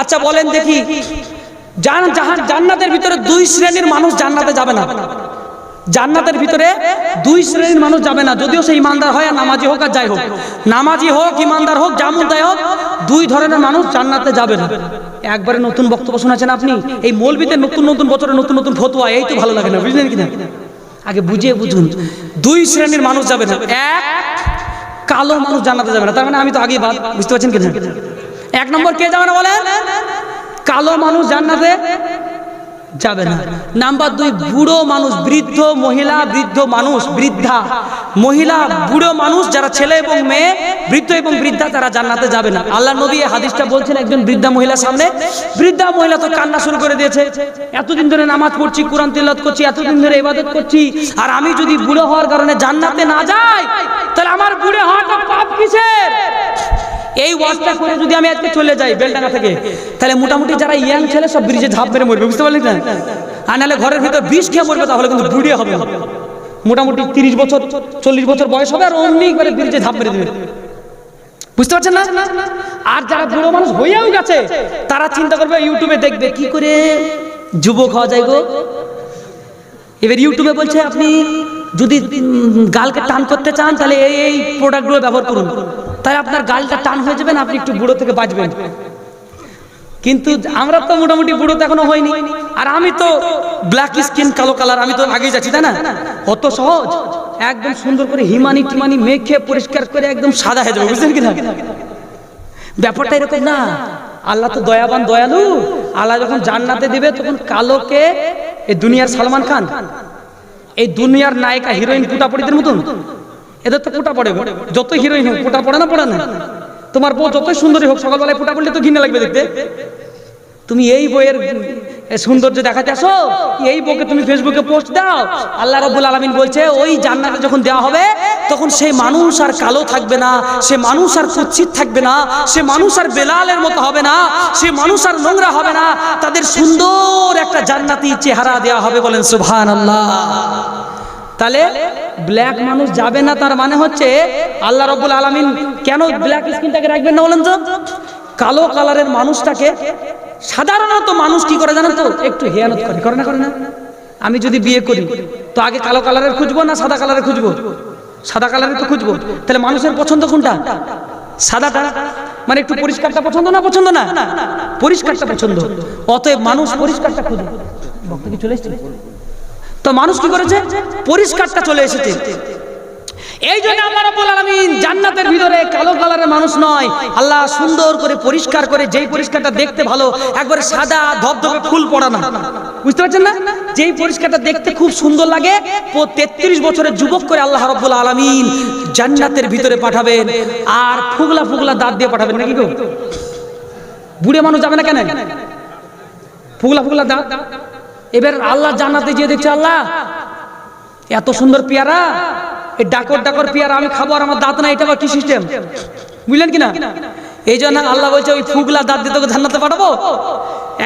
আচ্ছা বলেন দেখি। জান জাহান জান্নাতের ভিতরে দুই শ্রেণির মানুষ জান্নাতে যাবে না। জান্নাতের ভিতরে দুই শ্রেণির মানুষ যাবে না। যদিও সে ইমানদার হয় আর নামাজি হোক আর যাই হোক। নামাজি হোক ইমানদার হোক জামুদায় হোক দুই ধরনের মানুষ জান্নাতে যাবে না। একবারে নতুন বক্তব্য শোনাচ্ছেন আপনি? এই মৌলবিতে নতুন নতুন বছরে নতুন নতুন ফতোয়া এই তো ভালো লাগে না বুঝলেন কি না আগে বুঝিয়ে বুঝুন। দুই শ্রেণির মানুষ যাবে না। এক কালো মানুষ জান্নাতে যাবে না। তার মানে আমি তো আগে বুঝতে পারছেন কি না এক নম্বর কে যাবে না বলেন? কালো মানুষ জান্নাতে যাবে না। নাম্বার দুই, বুড়ো মানুষ, বৃদ্ধ মহিলা, বৃদ্ধ মানুষ, বৃদ্ধা। মহিলা, বুড়ো মানুষ, যারা ছেলে এবং মেয়ে, বৃদ্ধ এবং বৃদ্ধা, তারা জান্নাতে যাবে না। আল্লাহ নবী হাদিসটা বলছেন একজন বৃদ্ধা মহিলার সামনে। বৃদ্ধা মহিলা তো কান্না শুরু করে দিয়েছে। এতদিন ধরে নামাজ পড়ছি, কোরআন তিলাওয়াত করছি, এতদিন ধরে ইবাদত করছি, আর আমি যদি বুড়ো হওয়ার কারণে জান্নাতে না যাই, তাহলে আমার বুড়ো হওয়াটা পাপ কিসের? এই ওয়াজটা করে যদি আমি আজকে চলে যাই বেলডাঙ্গা থেকে, তাহলে মোটামুটি যারা ইয়াং ছেলে সব ব্রিজে ঝাঁপ মেরে মরবে, বুঝতে পারলি না? আর নাহলে ঘরের ভিতর বিষ খেয়ে মরবে, তাহলে কিন্তু বুড়িয়ে হবে। মোটামুটি তিরিশ বছর, চল্লিশ বছর বয়স হবে, আর অমনি করে ব্রিজে ঝাঁপ মেরে দেবে। বুঝতে পারছেন না? আর যারা বুড়ো মানুষ হয়েও গেছে, তারা চিন্তা করবে, ইউটিউবে দেখবে, কি করে যুবক হওয়া যায় গো? এবার ইউটিউবে বলছে, আপনি যদি গালকে টান করতে চান, তাহলে এই এই প্রোডাক্টগুলো ব্যবহার করুন। তাহলে আপনার গালটা টান হয়ে যাবেন আপনি একটু বুড়ো থেকে বাঁচবেন। কিন্তু আমরা তো মোটামুটি বুড়ো তো এখনও হয়নি। আর আমি তো ব্ল্যাক স্কিন কালো কালার আমি তো আগেই যাচ্ছি, তাই না? অত সহজ। একদম সুন্দর করে হিমানি টিমানি মেখে পরিষ্কার করে একদম সাদা হয়ে যাবে বুঝলেন কি না ব্যাপারটা এরকম না। আল্লাহ তো দয়াবান, দয়ালু। আল্লাহ যখন জান্নাতে দিবে, তখন কালোকে এই দুনিয়ার সালমান খান। এই দুনিয়ার নায়িকা হিরোইন পুটাপড়িদের মতন। এদের তো পুটা পড়ে যত হিরোইন হোক, পুটা পড়ে না পড়ে না। তোমার বউ যতই সুন্দরী হোক, সকালবেলায় পুটা পড়লে তো ঘিনে লাগবে দেখতে। তুমি এই বইয়ের সৌন্দর্য দেখাতে আসো, এই বউকে তুমি ফেসবুকে পোস্ট দাও। আল্লাহ রাব্বুল আলামিন বলছে, ওই জান্নাতে যখন দেওয়া হবে, তখন সেই মানুষ আর কালো থাকবে না, সে মানুষ আর কুচ্ছিত থাকবে না, সে মানুষ আর বেলালের মতো হবে না, সে মানুষ আর নোংরা হবে না। তাদের সুন্দর একটা জান্নাতি চেহারা দেওয়া হবে বলেন, সুবহানাল্লাহ। তাহলে ব্ল্যাক মানুষ যাবে না, তার মানে হচ্ছে আল্লাহ রব্বুল আলামিন কেন ব্ল্যাক স্কিনটাকে রাখবেন না বলেন তো? কালো কালারের মানুষটাকে সাধারণত মানুষ কি করে জানেন তো? একটু হেয়ানত করে করে না করে না? আমি যদি বিয়ে করি, তো আগে কালো কালারের খুঁজবো না সাদা কালারের খুঁজবো? সাদা কালারের তো খুঁজবো। তাহলে মানুষের পছন্দ কোনটা? সাদাটা? মানে একটু পরিষ্কারটা পছন্দ না পছন্দ না? পরিষ্কারটা পছন্দ। অতএব মানুষ পরিষ্কারটা খুঁজে বক্তা কি চলে এসেছে? তো মানুষ কি করেছে? পরিষ্কারটা চলে এসেছে। এই জন্য রাব্বুল আলামিন জান্নাতের ভিতরে কালো কালারের মানুষ নয়। আল্লাহ সুন্দর করে পরিষ্কার করে যেই পরিষ্কারটা দেখতে ভালো, একবারে সাদা ধবধবে ফুল পড়া না। বুঝতে পারছেন না? যেই পরিষ্কারটা দেখতে খুব সুন্দর লাগে তেত্রিশ বছরের যুবক করে আল্লাহ রাব্বুল আলামিন জান্নাতের ভিতরে পাঠাবেন, আর ফুগলা ফুগলা দাঁত দিয়ে পাঠাবেন। নাকি গো? বুড়ে মানুষ যাবে না কেন? ফুগলা ফুগলা দাঁত? এবার আল্লাহ জান্নাতে গিয়ে দেখছে, আল্লাহ, এত সুন্দর পেয়ারা, এই ডাকর ডাকর পেয়ারা আমি খাব আর আমার দাঁত না এটা আবার কি সিস্টেম বুঝলেন কিনা? এই জন্য আল্লাহ বলছে, ওই ফুগলা দাঁত দিয়ে তোকে জান্নাতে পাঠাবো।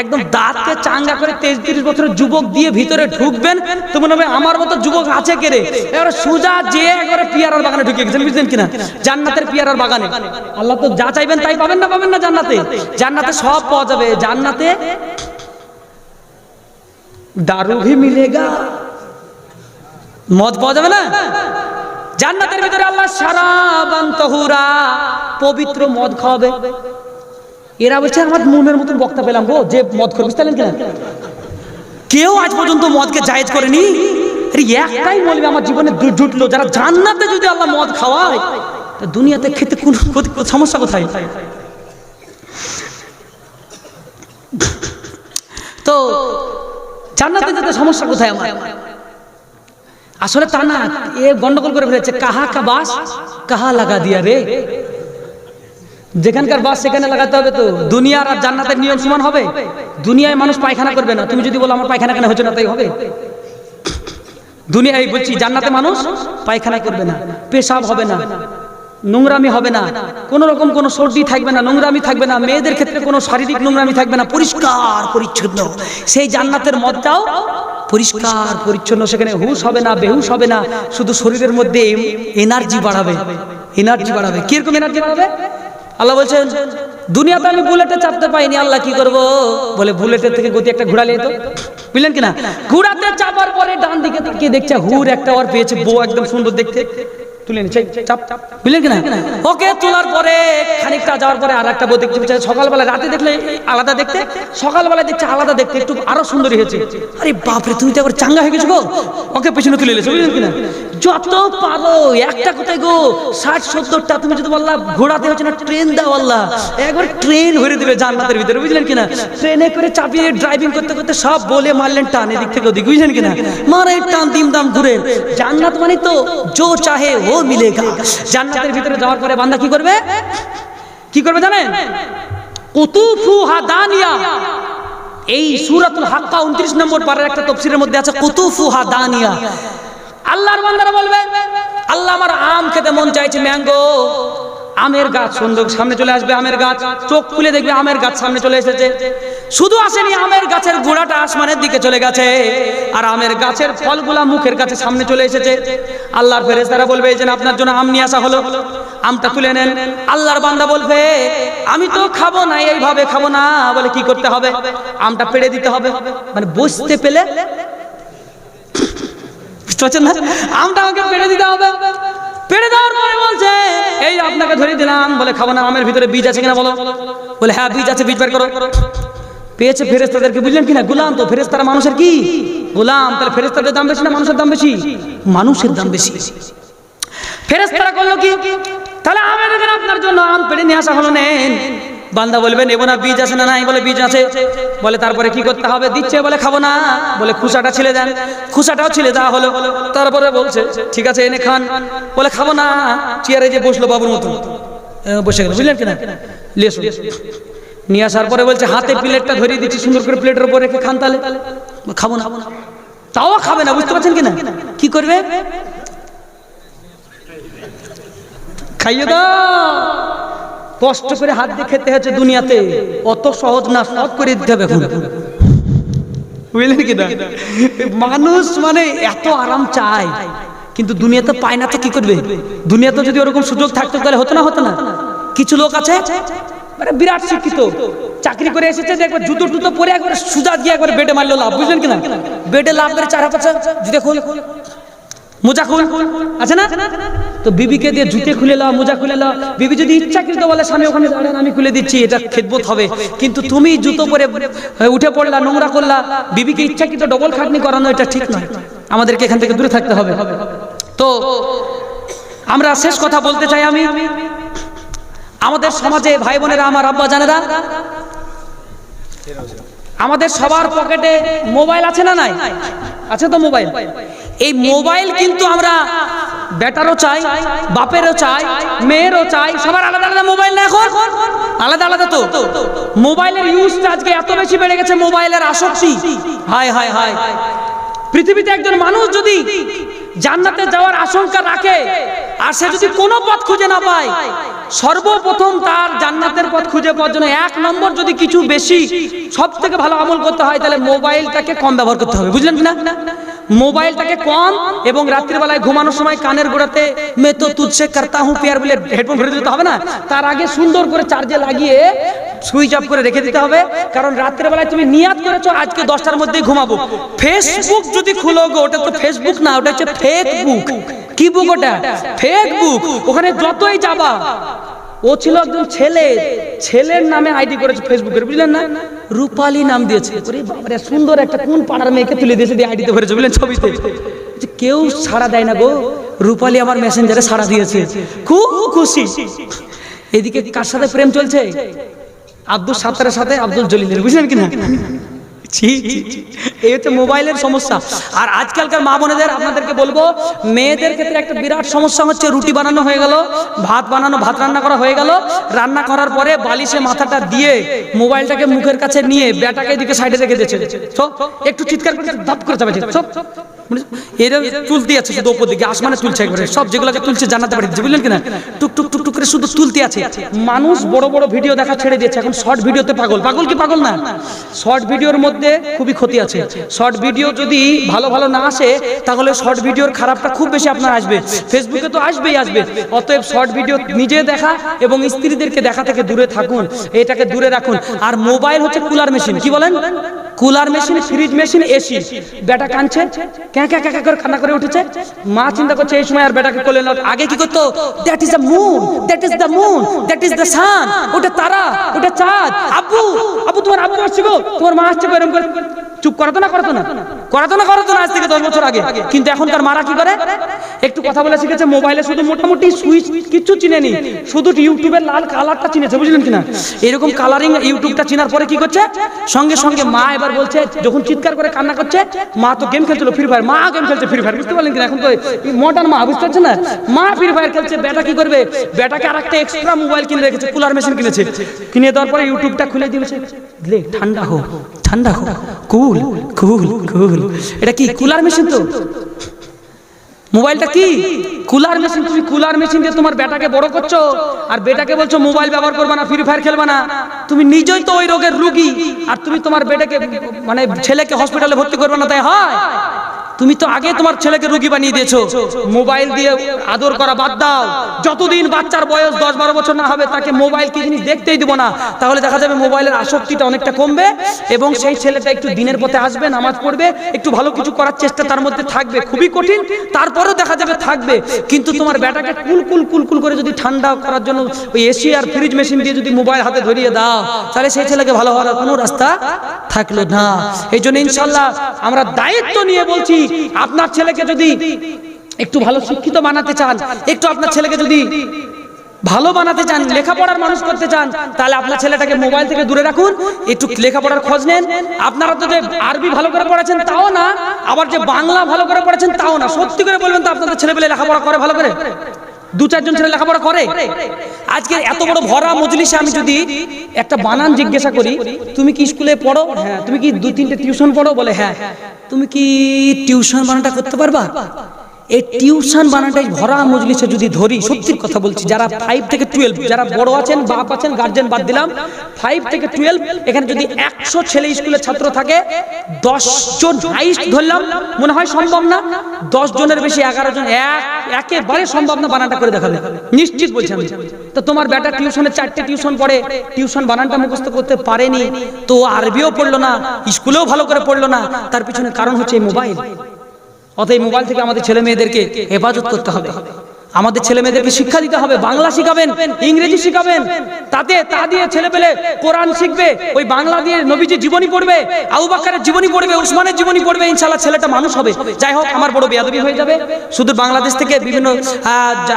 একদম দাঁতকে চাঙ্গা করে তেইশ তিরিশ বছরের যুবক দিয়ে ভিতরে ঢুকবেন, তো মনে আমার মতো যুবক আছে কে রে? এবারে সুজা যে একবারে পিয়ারার বাগানে ঢুকে গেছেন বুঝলেন কিনা? জান্নাতের পিয়ারার বাগানে। আল্লাহ তো যা চাইবেন তাই পাবেন না পাবেন না জান্নাতে? জান্নাতে সব পাওয়া যাবে। জান্নাতে দারু ভি মিলেগা মদ পাওয়া যাবে না জান্নাতের ভিতরে আল্লাহ সারাবান তহুরা পবিত্র মদ খাওয়াবে এরা বলছে, আমার মনের মতন বক্তা পেলাম গো, যে মদ বুঝতে পারলেন কিনা? কেউ আজ পর্যন্ত মদকে জায়েজ করেনি। একটাই বলবে, আমার জীবনে জুটলো। যারা জান্নাতে যদি আল্লাহ মদ খাওয়ায়, তা দুনিয়াতে খেতে কোন সমস্যা কোথায়? তো জান্নাতে যেতে সমস্যা কোথায় আমার? আসলে তা না, এ গন্ডগোল করে ফেলেছে। কাহা কা বাস? কাহা লাগা দিয়া রে? যেখানকার বাস, সেখানে লাগাতে হবে তো। দুনিয়ার আর জান্নাতের নিয়ম সমান হবে। দুনিয়ায় মানুষ পায়খানা করবে না। তুমি যদি বলো, আমার পায়খানা কেন হচ্ছে না? তাই হবে। দুনিয়ায় বলছি, জান্নাতে মানুষ পায়খানা করবে না। পেশাব হবে না। নোংরামি হবে না। কোনো রকম কোনো সর্দি থাকবে না, নোংরামি থাকবে না। মেয়েদের ক্ষেত্রে কোনো শারীরিক নোংরামি থাকবে না। পরিষ্কার পরিচ্ছন্ন। সেই জান্নাতের মদটাও পরিষ্কার পরিচ্ছন্ন। সেখানে হুশ হবে না, বেহুশ হবে না। শুধু শরীরের মধ্যে এনার্জি বাড়াবে। এনার্জি বাড়াবে। কীরকম এনার্জি বাড়াবে? আল্লাহ বলছেন, দুনিয়াতে আমি বুলেটে চাপতে পাইনি। আল্লাহ কি করব? বলে বুলেটের থেকে গতি একটা ঘোড়া তো। বুঝলেন কিনা? ঘোড়াতে চাপার পরে ডান দিকে তাকিয়ে দেখছে হুর একটা ওর পেয়েছে। বউ একদম সুন্দর দেখতে। তুলে ট্রেন দাও একবার ট্রেন ভরে দিবে জান্নাতের ভিতরে, বুঝলেন কিনা ট্রেনে করে চাপিয়ে ড্রাইভিং করতে করতে সব বলে মারলেন টান এদিক থেকে ওদিক, বুঝলেন কিনা মারে টান দিম দাম ঘুরে জান্নাত মানে তো, জো চাহে মিলেগা। জান্নাতের ভিতরে যাওয়ার পরে বান্দা কি করবে? কি করবে জানেন? কুতুফু দানিয়া এই সূরাতুল হাক্কা 29 নম্বর পারার একটা তাফসীরের মধ্যে আছে কুতুফু হাদানিয়া। আল্লাহর বান্দারা বলবে, আল্লাহ আমার আম খেতে মন চাইছে ম্যাঙ্গো। আমের গাছ, সুন্দর সামনে চলে আসবে আমের গাছ। চোখ খুলে দেখবে আমের গাছ সামনে চলে এসেছে। শুধু আসেনি, আমের গাছের গোড়াটা আসমানের দিকে চলে গেছে। আর আমের গাছের ফলগুলা মুখের কাছে সামনে চলে এসেছে। আল্লাহর ফেরেশতারা বলবে, এই যে আপনার জন্য আম নিয়ে আসা হলো। আমটা তুলে নেন। আল্লাহর বান্দা বলবে, আমি তো খাব না, এইভাবে খাব না। বলে, কি করতে হবে? আমটা পেড়ে দিতে হবে। মানে বসতে পেলে আমটা আমাকে পেড়ে দিতে হবে। পেড়ে দেওয়ার পরে বলছে, এই আপনাকে ধরে দিলাম। বলে, খাব না, আমের ভিতরে বীজ আছে কিনা বলো? বলে হ্যাঁ বীজ আছে, বীজ বের করো। পেয়েছে ফেরেস্তাদেরকে বুঝলেন কিনা? গুলাম তো ফেরেস্তারা মানুষের কি? গোলাম, তাহলে ফেরেস্তাদের দাম বেশি না মানুষের দাম বেশি? মানুষের দাম বেশি। ফেরেস্তারা করল কি? তাহলে আমের আপনার জন্য আম পেড়ে নিয়ে আসা হলো, নেন। বান্দা বলবে, নেব না, বীজ আছে না নাই? বলে, বীজ আছে। বলে, তারপরে কি করতে হবে? দিচ্ছে, বলে, খাব না। বলে, খুসাটা ছিলে দেন। খুসাটাও ছিলে দেওয়া হলো। তারপরে বলছে, ঠিক আছে, এনে খান। বলে, খাব না। চেয়ারে যে বসল বাবুর মতো বসে গেল, বুঝলেন কিনা লেসো নিয়ে আসার পরে বলছে, হাতে প্লেটটা ধরিয়ে দিচ্ছি, সুন্দর করে প্লেটের উপর রেখে খান তাহলে। খাব না। তাও খাবে না, বুঝতে পারছেন কিনা কি করবে? খাইয়ে দাও। কষ্ট করে হাত দিয়ে খেতে হচ্ছে দুনিয়াতে অত সহজ না সব করে দিতে হবে এখন। বুঝলেন কি না? মানুষ মানে এত আরাম চায় কিন্তু দুনিয়াতে পায় না তো কি করবে? দুনিয়াতে যদি ওরকম সুযোগ থাকতো তাহলে হতো না হতো না। কিছু লোক আছে মানে বিরাট শিক্ষিত চাকরি করে এসেছে যে একবার জুতো টুতো পরে একবার সুজা দিয়ে একবার বেডে মারলো লাভ বুঝলেন কিনা বেডে লাভ করে চারা পাচা জুতে খুল মোজা খুল আছে না? তো বিবিকে দিয়ে জুতে খুলে লাও মোজা খুলে লাও বিবি যদি ইচ্ছাকৃত বলে, স্বামী, ওখানে দাঁড়ান, আমি খুলে দিচ্ছি, এটা খেদবোধ হবে। কিন্তু তুমি জুতো পরে উঠে পড়লা, নোংরা করলা। বিবিকে ইচ্ছাকৃত ডবল খাটনি করানো, এটা ঠিক নয়। আমাদেরকে এখান থেকে দূরে থাকতে হবে। তো, আমরা শেষ কথা বলতে চাই আমি। আমাদের সমাজে ভাই বোনেরা, আমার আব্বা জানেরা, আমাদের সবার পকেটে মোবাইল আছে না নাই? আছে তো মোবাইল? এই মোবাইল কিন্তু আমরা বেটারও চাই, বাপেরও চাই, মেয়েরও চাই, সবার আলাদা আলাদা মোবাইল না এখন? আলাদা আলাদা তো। মোবাইলের ইউজটা আজকে এত বেশি বেড়ে গেছে, মোবাইলের আসক্তি। হায় হায় হায়। পৃথিবীতে একজন মানুষ যদি জান্নাতে যাওয়ার আশঙ্কা রাখে, আর সে যদি কোনো পথ খুঁজে না পায়, সর্বপ্রথম তার জান্নাতের পথ খুঁজে পাওয়ার জন্য এক নম্বর যদি কিছু বেশি সব থেকে ভালো আমল করতে হয়, তাহলে মোবাইলটাকে কম ব্যবহার করতে হবে। বুঝলেন না? মোবাইলটাকে কম এবং রাত্রিবেলায় ঘুমানোর সময় কানের গোড়াতে মে তো তুঝসে করতা হুঁ পিয়ার বলে হেডফোন ভরে দিতে হবে না? তার আগে সুন্দর করে চার্জে লাগিয়ে সুইচ অফ করে রেখে দিতে হবে। কারণ রাত্রেবেলায় তুমি নিয়াত করেছ, আজকে দশটার মধ্যেই ঘুমাবো। ফেসবুক যদি খুলো গো, ওটা তো ফেসবুক না, ওটা হচ্ছে ফেক বুক কি বুক ওটা? ফেক বুক ওখানে যতই যাবা ও ছিল একজন ছেলে। ছেলের নামে আইডি করেছে ফেসবুকের, বুঝলেন না? রূপালী নাম দিয়েছে। বাবারে সুন্দর একটা কোন পাড়ার মেয়েকে তুলে দিয়েছে দিয়ে আইডিতে ভরেছে, বুঝলেন ছবিতে? কেউ সাড়া দেয় না গো। রূপালী আমার মেসেঞ্জারে সাড়া দিয়েছে। খুব খুশি। এদিকে কার সাথে প্রেম চলছে? আব্দুল সাত্তারের সাথে আব্দুল জলিলের, বুঝলেন কিনা? ছি। এই হচ্ছে মোবাইলের সমস্যা। আর আজকালকার মা বোনেদের আপনাদেরকে বলব, মেয়েদের ক্ষেত্রে একটা বিরাট সমস্যা হচ্ছে, রুটি বানানো হয়ে গেল, ভাত বানানো, ভাত রান্না করা হয়ে গেল। রান্না করার পরে বালিশে মাথাটা দিয়ে মোবাইলটাকে মুখের কাছে নিয়ে ব্যাটাকে এদিকে সাইডে রেখে দিয়েছে। একটু চিৎকার করে ধপ করে যাবে মানে এরা তুলতে আছে শুধু ওপর দিকে, আসমানে তুলছে একবারে, সব যেগুলোকে তুলছে জানাতে পারি বুঝলেন কিনা করে শুধু তুলতে আছে। মানুষ বড় বড় ভিডিও দেখা ছেড়ে দিয়েছে, এখন শর্ট ভিডিওতে পাগল। পাগল কি পাগল না? শর্ট ভিডিওর মধ্যে খুবই ক্ষতি আছে। শর্ট ভিডিও যদি ভালো ভালো না আসে, তাহলে শর্ট ভিডিওর খারাপটা খুব বেশি আপনার আসবে। ফেসবুকে তো আসবেই আসবে। অতএব শর্ট ভিডিও নিজে দেখা এবং স্ত্রীদেরকে দেখা থেকে দূরে থাকুন, এটাকে দূরে রাখুন। আর মোবাইল হচ্ছে কুলার মেশিন কি বলেন? Cooler machine, fridge machine, AC. বেটা কাঁদছে। ক্যাঁ ক্যাঁ ক্যাঁ করে কান্না করে উঠেছে। মা চিন্তা করছে, এই সময় আর বেটাকে কোলে না আগে কি করতো? That is the moon that is the moon that is the sun ওটা তারা, ওটা চাঁদ। আব্বু আব্বু, তোমার আব্বু আসছে গো। তোমার মা আসছে গো এরকম করে। চুপ করাতো না করাতো না? করাতো না করাতো না আজ থেকে দশ বছর আগে। কিন্তু এখনকার মারা কি করে? একটু কথা বলে শিখেছে, মোবাইলে শুধু মোটামুটি সুইচ কিচ্ছু চিনেনি, শুধু ইউটিউবের লাল কালারটা চিনেছে, বুঝলেন কিনা? এরকম কালারিং ইউটিউবটা চিনার পরে কি করছে? সঙ্গে সঙ্গে মা এবার বলছে, যখন চিৎকার করে কান্না করছে, মা তো গেম খেলছিল ফ্রি ফায়ার মা গেম খেলছে ফ্রি ফায়ার বুঝতে পারলেন কিনা? এখন তো মডার্ন মা, বুঝতে পারছেন না? মা ফ্রি ফায়ার খেলছে, বেটা কি করবে? বেটাকে আর একটা এক্সট্রা মোবাইল কিনে রেখেছে কুলার মেশিন কিনেছে। কিনে দেওয়ার পরে ইউটিউবটা খুলে দিয়েছে ঠান্ডা হোক ঠান্ডা হোক কুল কুল কুল কুল। এটা কি, কুলার মেশিন তো? মোবাইলটা কি? কুলার মেশিন, তুমি কুলার মেশিন দিয়ে তোমার বেটাকে বড় করছ? আর বেটাকে বলছো, মোবাইল ব্যবহার করবে না ফ্রি ফায়ার খেলবে না। তুমি নিজেই তো ওই রোগের রুগী, আর তুমি তোমার বেটাকে মানে ছেলেকে হসপিটালে ভর্তি করবে না, তাই হয়? তুমি তো আগে তোমার ছেলেকে রুগী বানিয়ে দিয়েছ। মোবাইল দিয়ে আদর করা বাদ দাও। যতদিন বাচ্চার বয়স দশ বারো বছর না হবে, তাকে মোবাইল কি জিনিস দেখতেই দিব না। তাহলে দেখা যাবে মোবাইলের আসক্তিটা অনেকটা কমবে এবং সেই ছেলেটা একটু দিনের পথে আসবে, নামাজ পড়বে, একটু ভালো কিছু করার চেষ্টা তার মধ্যে থাকবে। খুবই কঠিন, তারপরেও দেখা যাবে থাকবে। কিন্তু তোমার বেটাকে কুল কুল কুল কুল করে যদি ঠান্ডা করার জন্য ওই এসি আর ফ্রিজ মেশিন দিয়ে যদি মোবাইল হাতে ধরিয়ে দাও, তাহলে সেই ছেলেকে ভালো হওয়ার কোনো রাস্তা থাকল না। এই জন্য ইনশাল্লাহ আমরা দায়িত্ব নিয়ে বলছি আপনার ছেলেকে যদি একটু ভালো শিক্ষিত বানাতে চান, একটু আপনার ছেলেকে যদি ভালো বানাতে চান, লেখাপড়ার মানুষ করতে চান, তাহলে আপনার ছেলেটাকে মোবাইল থেকে দূরে রাখুন, একটু লেখাপড়ার খোঁজ নেন। আপনারা তো যে আরবি ভালো করে পড়েছেন তাও না, আবার যে বাংলা ভালো করে পড়েছেন তাও না। সত্যি করে বলবেন তো আপনাদের ছেলেপেলে লেখাপড়া করে ভালো করে? দু চারজন ছেলে লেখাপড়া করে? আজকে এত বড় ভরা মজলিসে আমি যদি একটা বানান জিজ্ঞাসা করি, তুমি কি স্কুলে পড়ো? হ্যাঁ। তুমি কি দু তিনটে টিউশন পড়ো? বলে হ্যাঁ। তুমি কি টিউশন বানানটা করতে পারবা? এই টিউশন বানানটাই ভরা মজলিসে যদি ধরি, সত্যির কথা বলছি, যারা ফাইভ থেকে টুয়েলভ যারা বড় আছেন, বাপ আছেন গার্জেন বাদ দিলাম ফাইভ থেকে টুয়েলভ এখানে যদি একশো ছেলে স্কুলের ছাত্র থাকে, দশ জন হাইস্ট ধরলাম, মনে হয় সম্ভব না? দশ জনের বেশি এগারো জন, এক, একেবারে সম্ভব না বানানটা করে দেখাবে নিশ্চিত বলছি আমি। তো তোমার বেটা টিউশনে চারটে টিউশন পড়ে, টিউশন বানানটা মুখস্থ করতে পারেনি, তো আরবিও পড়ল না, স্কুলেও ভালো করে পড়ল না, তার পিছনে কারণ হচ্ছে এই মোবাইল অতএব মোবাইল থেকে আমাদের ছেলে মেয়েদেরকে হেফাজত করতে হবে। আমাদের ছেলে মেয়েদেরকে শিক্ষা দিতে হবে, বাংলা শিখাবেন, ইংরেজি শিখাবেন। তাতে তা দিয়ে ছেলে পেলে কোরআন শিখবে, ওই বাংলা দিয়ে নবীজির জীবনী পড়বে, আবু বাক্কারের জীবনী পড়বে, উসমানের জীবনী পড়বে ইনশাল্লাহ ছেলেটা মানুষ হবে। যাই হোক, আমার বড় বেয়াদবি হয়ে যাবে। শুধু বাংলাদেশ থেকে বিভিন্ন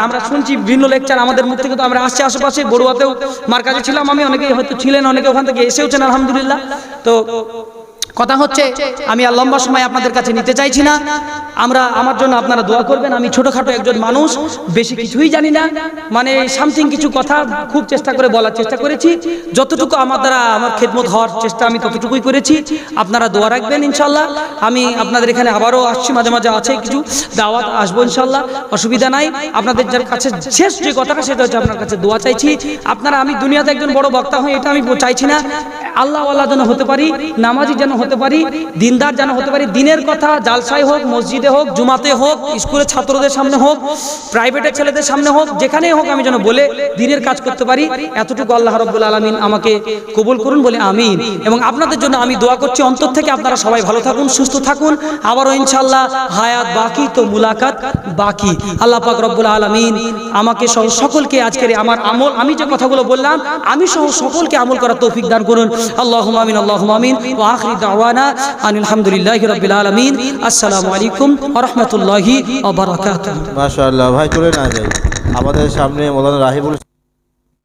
আমরা শুনছি, বিভিন্ন লেকচার আমাদের মুখ থেকে তো আমরা আসছি আশেপাশে, বড়ুয়াতেও মার কাছে ছিলাম আমি, অনেকেই হয়তো ছিলেন, অনেকে ওখান থেকে এসেওছেন, আলহামদুলিল্লাহ। তো কথা হচ্ছে আমি আর লম্বা সময় আপনাদের কাছে নিতে চাইছি না। আমরা আমার জন্য আপনারা দোয়া করবেন আমি ছোটখাটো একজন মানুষ বেশি কিছুই জানি না। মানে সামথিং কিছু কথা খুব চেষ্টা করে বলার চেষ্টা করেছি। যতটুকু আমার দ্বারা আমার খেদমত হওয়ার চেষ্টা আমি ততটুকুই করেছি। আপনারা দোয়া রাখবেন ইনশাল্লাহ। আমি আপনাদের এখানে আবারও আসছি মাঝে মাঝে আছে কিছু দাওয়াত আসব ইনশাল্লাহ। অসুবিধা নাই। আপনাদের যার কাছে শেষ যে কথাটা সেটা হচ্ছে আপনার কাছে দোয়া চাইছি। আপনারা আমি দুনিয়াতে একজন বড় বক্তা হই এটা আমি চাইছি না। আল্লাহ আল্লাহ যেন হতে পারি নামাজি যেন হতে পারি, দিনদার যেন হতে পারি, দিনের কথা জালসাই হোক, মসজিদে হোক, জুমাতে হোক, স্কুলের ছাত্রদের সামনে হোক প্রাইভেটের ছেলেদের সামনে হোক, যেখানেই হোক আমি যেন বলে দিনের কাজ করতে পারি, এতটুকু আল্লাহ রব্বুল আলমিন আমাকে কবুল করুন বলে আমিন। এবং আপনাদের জন্য আমি দোয়া করছি, অন্তর থেকে আপনারা সবাই ভালো থাকুন, সুস্থ থাকুন। আবারও ইনশাল্লাহ হায়াত বাকি, তো মুলাকাত বাকি। আল্লাহ পাক রব্বুল আলমিন আমাকে সহ সকলকে আজকের আমার আমল, আমি যে কথাগুলো বললাম, আমি সহ সকলকে আমল করার তৌফিক দান করুন। আল্লাহ আমিন আল্লাহ আমিন। ও আখরি দাওয়ানা আনিল হামদুলিল্লাহ রবিল আলমিন। আসসালামু আলাইকুম রহমতুল্লাহি মাশাআল্লাহ, ভাই চলে না যাই। আমাদের সামনে রাহিবুল